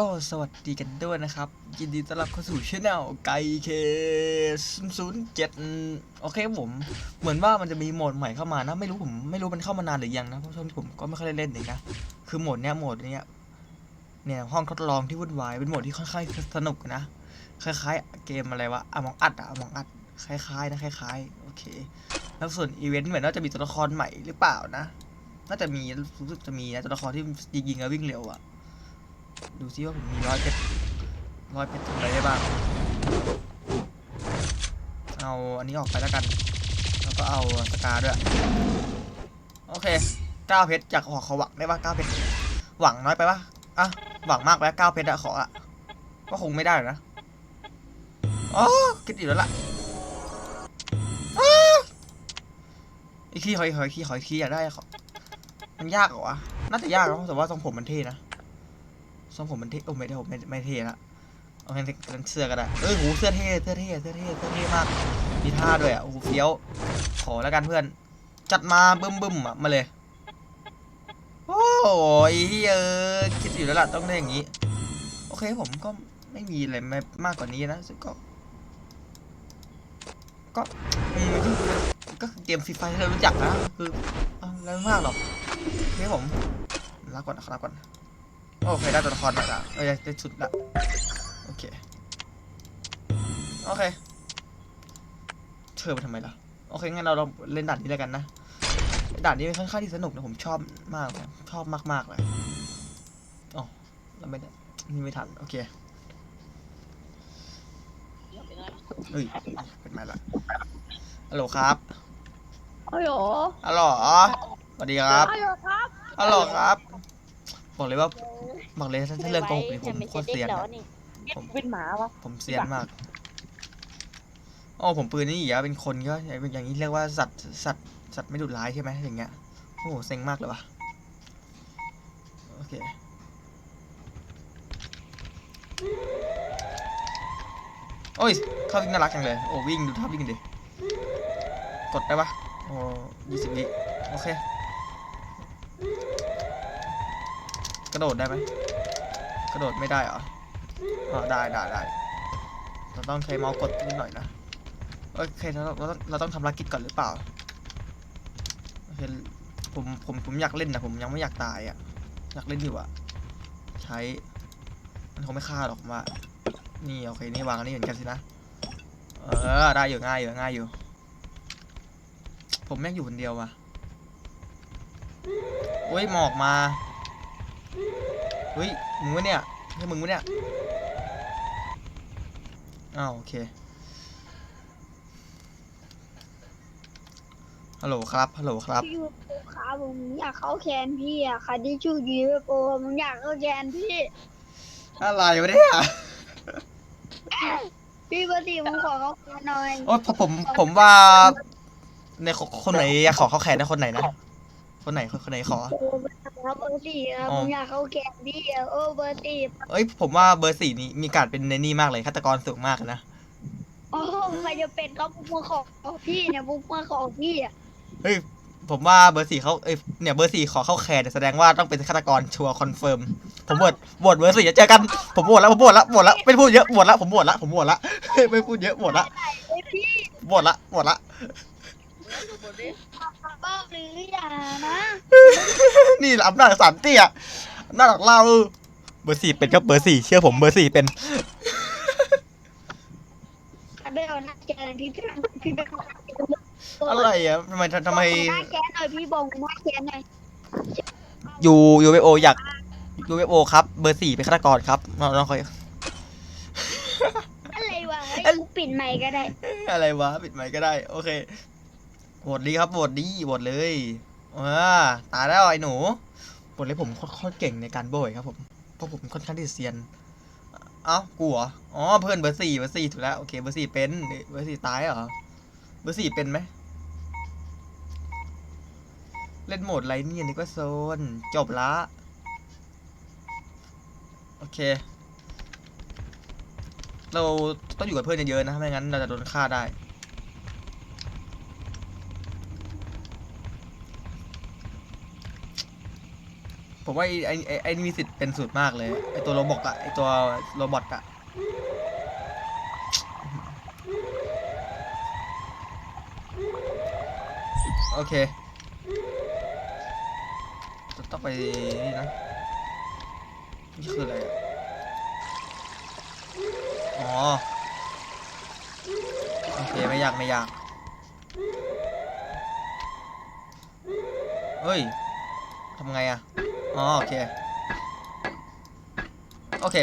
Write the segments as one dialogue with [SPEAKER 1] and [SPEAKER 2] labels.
[SPEAKER 1] ก็สวัสดีกันด้วยนะครับ ยินดีต้อนรับเข้าสู่ช anel ไก่เคศูนย์เจ็ดโอเคผม เหมือนว่ามันจะมีโหมดใหม่เข้ามานะ ไม่รู้ผมไม่รู้มันเข้ามานานหรือยังนะ เพราะช่วงนี้ผมก็ไม่ค่อยได้เล่นเลยนะ คือโหมดเนี้ยโหมดเนี้ยเนี่ยห้องทดลองที่วุ่นวายเป็นโหมดที่ค่อนข้างสนุกนะ คล้ายๆ เกมอะไรวะอมองอัดอะอมองอัด คล้ายๆนะคล้ายๆ โอเค แล้วส่วนอีเวนต์เหมือนว่าจะมีตัวละครใหม่หรือเปล่านะ น่าจะมีรู้สึกจะมีนะตัวละครที่ยิงๆแล้ววิ่งเร็วอะ ดูซิว่าผมมีร้อยเพชรร้อยเพชรทำอะไรได้บ้าง เอาอันนี้ออกไปแล้วกัน แล้วก็เอาสกาด้วย โอเคเก้าเพชรจากขอขอหวังได้ปะเก้าเพชร หวังน้อยไปปะอะ หวังมากไปเก้าเพชรอะขออะก็คงไม่ได้หรอนะ อ๋อ คิดอยู่แล้วล่ะอ้าอีกทีขออีกขออีกทีขออีกทีอยากได้ขอมันยากเหรอวะ น่าจะยากนะแต่ว่าทรงผมมันเท่นะ ทรงผมมันเท่โอ้ไม่ได้ผมไม่ไม่เท่ละเอาแค่นั้นเสื้อก็ได้เอ้ยโหเสื้อเท่เสื้อเท่เสื้อเท่เสื้อเท่มากมีท่าด้วยอะโอ้โหเฟี้ยว ขอแล้วกันเพื่อน จัดมาบึ้มบึ้มอะมาเลยโอ้ยเออคิดอยู่แล้วล่ะต้องได้อย่างนี้ โอเคผมก็ไม่มีอะไรไม่มากกว่านี้นะซึ่งก็ก็ก็เกมฟรีไฟที่เรารู้จักนะคืออะไรมากหรอกโอเคผมรับก่อนนะครับก่อน โอเคได้ตัวละครมาละเอ้ยได้ชุดละโอเคโอเคเชิญไปทำไมล่ะโอเคงั้นเราลองเล่นด่านนี้แล้วกันนะด่านนี้ค่อนข้างที่สนุกนะผมชอบมากเลยชอบมากๆเลยอ๋อเราไม่ได้นี่ไม่ทันโอเคเฮ้ยเป็นไงล่ะฮัลโหลครับ
[SPEAKER 2] ฮัลโหล
[SPEAKER 1] ฮัลโหลสวัสดีครับ
[SPEAKER 2] ฮัลโหลครับ
[SPEAKER 1] ฮัลโหลครับบอกเลยว่า บอกเลยถ้าถ้าเรื่องโกหกนี่ผมโคตรเซียนอะผม
[SPEAKER 2] เป็นหมาวะ
[SPEAKER 1] ผมเซียนมากอ๋อผมปืนนี่อย่าเป็นคนก็อย่างนี้เรียกว่าสัตว์สัตว์สัตว์ไม่ดุร้ายใช่ไหมอย่างเงี้ยโอ้โหเซ็งมากเลยว่ะโอเคโอ้ยเข้าวิ่งน่ารักจังเลยโอ้วิ่งดูท่าวิ่งดิกดได้ปะโอ้ยี่สิบวิโอเคกระโดดได้ไหม กระโดดไม่ได้เหรออ๋อได้ได้ได้เราต้องใช้เมาส์กดนิดหน่อยนะโอเคเราเราต้องเราต้องทำภารกิจก่อนหรือเปล่าโอเคผมผมผมอยากเล่นนะผมยังไม่อยากตายอะอยากเล่นอยู่อะใช้มันคงไม่ฆ่าหรอกผมว่านี่โอเคนี่วางอันนี้เหมือนกันสินะเออได้อยู่ง่ายอยู่ง่ายอยู่ ผมแม่งอยู่คนเดียวว่ะเฮ้ยหมอกมาเฮ้ย มึงวะเนี่ยใช่มึงวะเนี่ยอ้าวโอเคฮัลโหลครับฮัลโหลครับ
[SPEAKER 2] พี่ยูโปครับผมอยากเข้าแคนพี่อะใครที่ชื่อยูโปผมอยากเข้าแคนพี่
[SPEAKER 1] อะไรวะเนี่ย
[SPEAKER 2] พี่ปกติผมขอเข้าแคนหน่อย
[SPEAKER 1] โอ้ยผมผมผมว่าในคนคนไหนอยากขอเข้าแขนนะคนไหนนะ คนไหนคนคนไหนขอ
[SPEAKER 2] โอ้เบอร์ครับเบอร์สี่ครับ
[SPEAKER 1] อ๋อ
[SPEAKER 2] ผมอยากเข้าแคนพี่อะโอ้เบอร์สี่
[SPEAKER 1] เอ้ยผมว่าเบอร์สี่นี้มีการเป็นในนี่มากเลยฆาตกรสูงมากนะ
[SPEAKER 2] โอ้ใครจะเป็นเขาบุกมาขอพี่เนี่ยบุกมาขอพี่อะ
[SPEAKER 1] เฮ้ยผมว่าเบอร์สี่เขาเอ้ยเนี่ยเบอร์สี่ขอเข้าแขนแสดงว่าต้องเป็นฆาตกรชัวร์คอนเฟิร์มผมโหวตโหวตเบอร์สี่เจอกันผมโหวตแล้วผมโหวตแล้วโหวตแล้วไม่พูดเยอะโหวตแล้วผมโหวตแล้วผมโหวตแล้วไม่พูดเยอะโหวตละ
[SPEAKER 2] เฮ้ยพี่
[SPEAKER 1] โหวตละโหวตละ
[SPEAKER 2] บ้าหรืออย่านะ
[SPEAKER 1] นี่อำนาจสามเตี้ยอำนาจของเราเบอร์สี่เป็นครับเบอร์สี่เชื่อผมเบอร์สี่เป็น
[SPEAKER 2] เบลน่าแกนพี่พี่พี่เป็น
[SPEAKER 1] อะไรอะทำไมทำไม
[SPEAKER 2] หน้าแกนหน่อยพี่บงหน้าแกนหน่อย
[SPEAKER 1] ยูยูเอโออยากยูเอโอครับ เบอร์สี่เป็นฆาตกรครับน้องน้องคอย
[SPEAKER 2] อะไรวะเฮ้ยกูปิดไมค์ก็ได้
[SPEAKER 1] อะไรวะ ปิดไมค์ก็ได้ โอเค โหวตดีครับโหวตดีโหวตเลยอ่าตายแล้วไอ้หนูโหวตเลยผมคตรโคตรเก่งในการโบยครับผม เพราะผมค่อนข้างที่เซียน เอ้ากูเหรอ อ๋อ เพื่อนเบอร์สี่เบอร์สี่ถูกแล้ว โอเค เบอร์สี่เป็น เบอร์สี่ตายเหรอ เบอร์สี่เป็นไหม เล่นโหมดไรเนี่ยนี่ก็โซน จบละ โอเค เราต้องอยู่กับเพื่อนเยอะๆนะ ไม่งั้นเราจะโดนฆ่าได้ ผมว่าไอ้ไอ้ไอ้ไอ้นี่มีสิทธิ์เป็นสูตรมากเลยไอ้ตัวโรบอทอะไอ้ตัวโรบอทอะโอเคจะต้องไปนี่นะนี่คืออะไรอะอ๋อโอเคไม่ยากไม่ยากเฮ้ยทำไงอะ อ๋อโอเค โอเค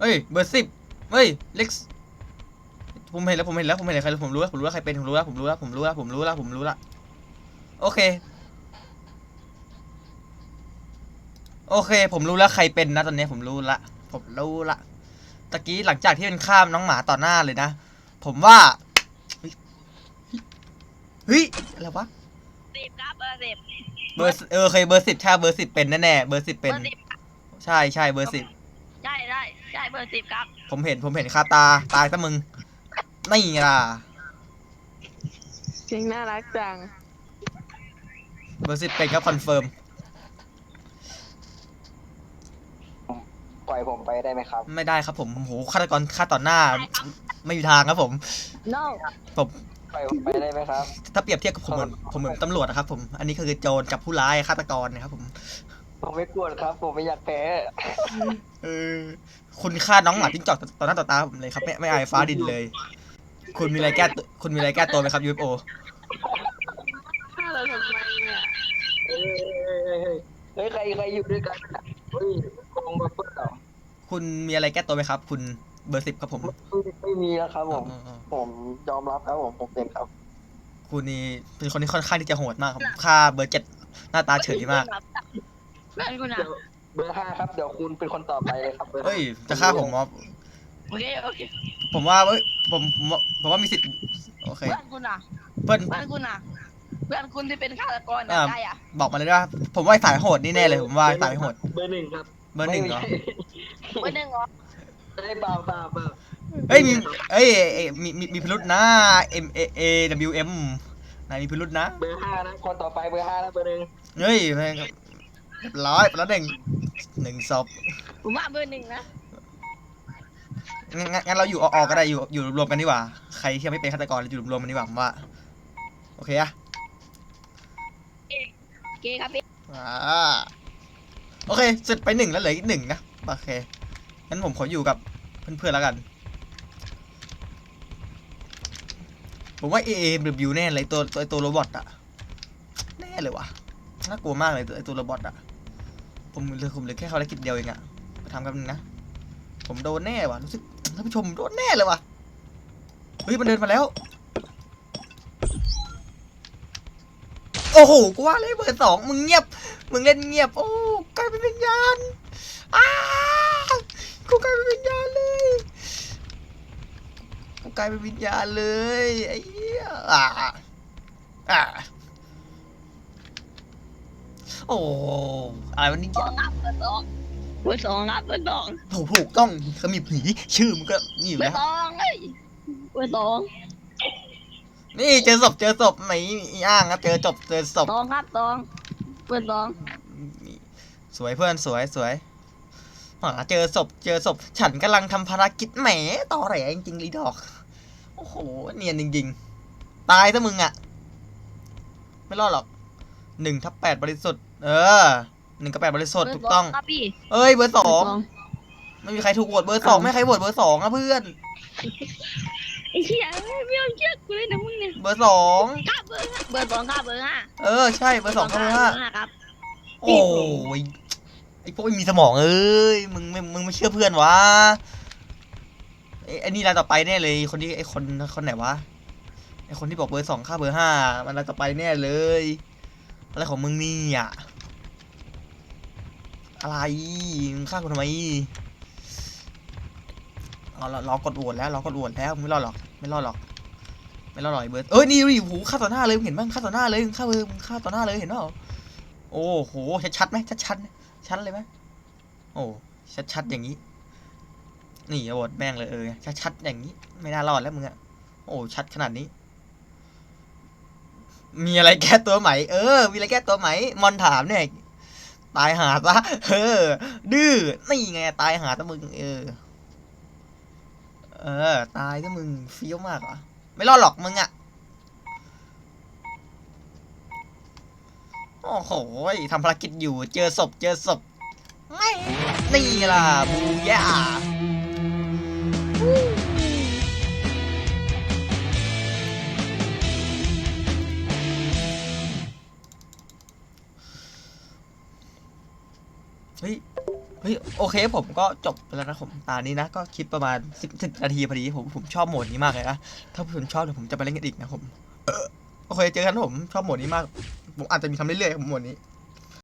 [SPEAKER 1] เฮ้ย เบอร์สิบเฮ้ย เล็กซ์ผมเห็นแล้วผมเห็นแล้วผมเห็นใครผมรู้แล้วผมรู้แล้วใครเป็นผมรู้แล้วผมรู้แล้วผมรู้แล้วผมรู้แล้วผมรู้แล้วโอเค โอเค ผมรู้แล้วใครเป็นนะตอนนี้ผมรู้ละ ผมรู้ละ ตะกี้หลังจากที่เป็นข้ามน้องหมาต่อหน้าเลยนะ ผมว่า เฮ้ย อะไรวะ
[SPEAKER 3] สิบครับเบอร์สิบ
[SPEAKER 1] เบอร์เออเคยเบอร์สิบใช่เบอร์สิบเป็นแน่ๆเบอร์สิบเป็น
[SPEAKER 3] เบอร์สิบ
[SPEAKER 1] ใช่ใช่เบอร์สิบ
[SPEAKER 3] ใช่ได้ใช่เบอร์สิบครับ
[SPEAKER 1] ผมเห็นผมเห็นคาตาตายซะมึงนี่ล่ะ
[SPEAKER 4] เพลงน่ารักจัง
[SPEAKER 1] เบอร์สิบเป็นครับคอนเฟิร์ม
[SPEAKER 5] ปล่อยผมไปได้ไหมครับ
[SPEAKER 1] ไม่ได้ครับผมโหฆาตกรฆ่าต่อหน้า ไม่มีทางครับผม
[SPEAKER 4] no
[SPEAKER 1] ผม
[SPEAKER 5] ปล่อยผมไปได้ไหมครับ
[SPEAKER 1] ถ้าเปรียบเทียบกับผมเหมือนผมเหมือนตำรวจนะครับผม อันนี้คือโจรกับผู้ร้ายฆาตกรนะครับผม
[SPEAKER 5] ผมไม่กลัวครับ ผมไม่อยากแพ้
[SPEAKER 1] เออคุณฆ่าน้องหมาจิ้งจอกต่อหน้าต่อตาผมเลยครับ ไม่ไม่อายฟ้าดินเลย คุณมีอะไรแก้ตัวคุณมีอะไรแก้ตัวไหมครับ UFO
[SPEAKER 4] ถ้าเราทำไมเนี่ย
[SPEAKER 5] เฮ้ยเฮ้ยใครใครอยู่ด้วยกันอะเฮ้ย โกงบัฟเฟอร์เหรอ
[SPEAKER 1] คุณมีอะไรแก้ตัวไหมครับ คุณเบอร์สิบครับผม
[SPEAKER 5] ไม่ไม่มีแล้วครับผม
[SPEAKER 1] อ๋ออ๋อ
[SPEAKER 5] ผมยอมรับครับผมผมเป็นครับ
[SPEAKER 1] คุณนี่เป็นคนที่ค่อนข้างที่จะโหดมากครับฆ่าเบอร์เจ็ดหน้าตาเฉยมาก
[SPEAKER 3] เพื่อนคุณอะ
[SPEAKER 5] เดี๋ยวเบอร์ห้าครับ เดี๋ยวคุณเป็นคนต่อไปเลยครับบอร์ห้า
[SPEAKER 1] เฮ้ย จะฆ่าผมเหรอ
[SPEAKER 3] โอเคโอเค
[SPEAKER 1] ผมว่าเอ้ยผมผมว่าผมว่ามีสิทธิ์โอเค
[SPEAKER 3] เพื่อนคุณอะ
[SPEAKER 1] เพื่อน
[SPEAKER 3] เพื่อนคุณอะเพื่อนคุณที่เป็นฆาตกร
[SPEAKER 1] อ่า
[SPEAKER 3] อะใครอะ
[SPEAKER 1] บอกมาเลยว่าผมว่าไอ้สายโหดนี่แน่เลยผมว่าไอ้สายโหด
[SPEAKER 5] เบอร์หนึ่งครับ
[SPEAKER 1] เบอร์หนึ่งเหรอ
[SPEAKER 3] เบอร์หนึ่งเหรอ
[SPEAKER 5] ไม่ได้เปล่าเปล่าเปล่า
[SPEAKER 1] เฮ้ยมีเอ้ยเอ้ยมีมีมีพิรุษนะ M A A W M นายมีพิรุษนะ
[SPEAKER 5] เบอร์ห้านะ คนต่อไปเบอร์ห้านะเบอร์หนึ่ง
[SPEAKER 1] เฮ้ยแม่งเรียบร้อยไปแล้วหนึ่งหนึ่งศพ
[SPEAKER 3] ผมว่าเบอร์หนึ่งนะ
[SPEAKER 1] งั้นงั้นงั้นเราอยู่ออกๆก็ได้อยู่อยู่รวมกันดีกว่า ใครที่ยังไม่เป็นฆาตกรเราอยู่รวมกันดีกว่าผมว่า โอเคอะ
[SPEAKER 3] โอเคครับพี่
[SPEAKER 1] อ่า โอเคเสร็จไปหนึ่งแล้วเหลืออีกหนึ่งนะโอเคงั้นผมขออยู่กับเพื่อนๆแล้วกัน ผมว่า A A W แน่เลยตัวตัวตัวโรบอทอะแน่เลยวะน่ากลัวมากเลยตัวไอตัวโรบอทอะผมเหลือผมเหลือแค่เขาได้กิจเดียวเองอะไปทำกันนึงนะ ผมโดนแน่ว่ะรู้สึกท่านผู้ชมโดนแน่เลยว่ะเฮ้ยมันเดินมาแล้วโอ้โห กูว่าเลยเบอร์สองมึงเงียบ มึงเล่นเงียบ โอ้ายเป็นวิญญาณอ้ากูกลายเป็นวิญญาณเลยกูกลายเป็นวิญญาณเลยไอ้เหี้ยอ่าอ่าโอ้อะไรวันนี้
[SPEAKER 3] สองครับเบอร์สองเบอร์สองครับเบอร์สอง
[SPEAKER 1] ถูกถูกต้องเขามีผีชื่อมันก็นี่อยู่
[SPEAKER 3] เบอ
[SPEAKER 1] แล้ว
[SPEAKER 3] ร์สองเฮ้ยเบอร์สอง
[SPEAKER 1] นี่เจอศพเจอศพไม่มีอ้างครับเจอจบเจอศพ
[SPEAKER 3] สองครับสองเบอร์สอง
[SPEAKER 1] นี่ สวยเพื่อนสวยสวยหาเจอศพเจอศพ ฉันกำลังทำภารกิจแหมต่อแหลจริงๆลีดอก โอ้โห เนียนจริงๆ ตายซะมึงอะไม่รอดหรอกหนึ่งทับแปดบริสุทธิ์ เออหนึ่งกับแปดบริสุทธิ์ถูกต้อง
[SPEAKER 3] ครับพี่
[SPEAKER 1] เอ้ยเบอร์สอง
[SPEAKER 3] เบร์
[SPEAKER 1] ไม่มีใครถูกโหวตเบอร์สองไม่มีใครโหวตเบอร์สองนะเพื่อน
[SPEAKER 3] ไอ้เหี้ยไม่ยอมเชื่อกูเลยนะมึงเนี่ย
[SPEAKER 1] เบอร์สอง
[SPEAKER 3] ครับเบอร์ห้าเบอร์สองครับเบอร์ห้า
[SPEAKER 1] เออใช่เบอร์สองเข้าเบอร์ห้า
[SPEAKER 3] เบอร์ห้าครับ
[SPEAKER 1] โอ้ย ไอพวกไม่มีสมองเอ้ยมึงไม่มึงไม่เชื่อเพื่อนวะไอ้ไอ้นี่รายต่อไปแน่เลยคนที่ไอคนคนไหนวะไอคนที่บอกเบอร์สองค่าเบอร์ห้ามันรายต่อไปแน่เลย อะไรของมึงนี่อะอะไรมึงฆ่ากูทำไมเอาเราเรากดโหวตแล้วเรากดโหวตแล้วไม่รอดหรอกไม่รอดหรอกไม่รอดหรอกไอ้เบิร์ดเอ้ยนี่ดูดิโหฆ่าต่อหน้าเลยเห็นบ้างฆ่าต่อหน้าเลยฆ่าเบอร์ฆ่าต่อหน้าเลยเห็นเปล่าโอ้โหชัดชัดๆไหมชัดชัดๆ ชัดเลยไหมโอ้ชัดชัดๆอย่างนี้ นี่โหวตแม่งเลยเออชัดๆอย่างนี้ ไม่น่ารอดแล้วมึงอะโอ้ชัดขนาดนี้ มีอะไรแก้ตัวไหม เออ มีอะไรแก้ตัวไหมมอนถามเนี่ยตายหาซะเออ ดื้อนี่ไงตายหาซะมึงเออ เออ ตายซะมึงเฟี้ยวมากเหรอไม่รอดหรอกมึงอะ โอ้โหทำภารกิจอยู่เจอศพเจอศพไม่นี่ล่ะบูย่าเฮ้ย เฮ้ย โอเคผมก็จบไปแล้วนะผมตานี้นะ ก็คลิปประมาณสิบสิบนาทีพอดีผมผมชอบโหมดนี้มากเลยนะ ถ้าคุณชอบเดี๋ยวผมจะไปเล่นกันอีกนะผม โอเคเจอกันผมชอบโหมดนี้มาก ผมอาจจะมีทำเรื่อยๆผมโหมดนี้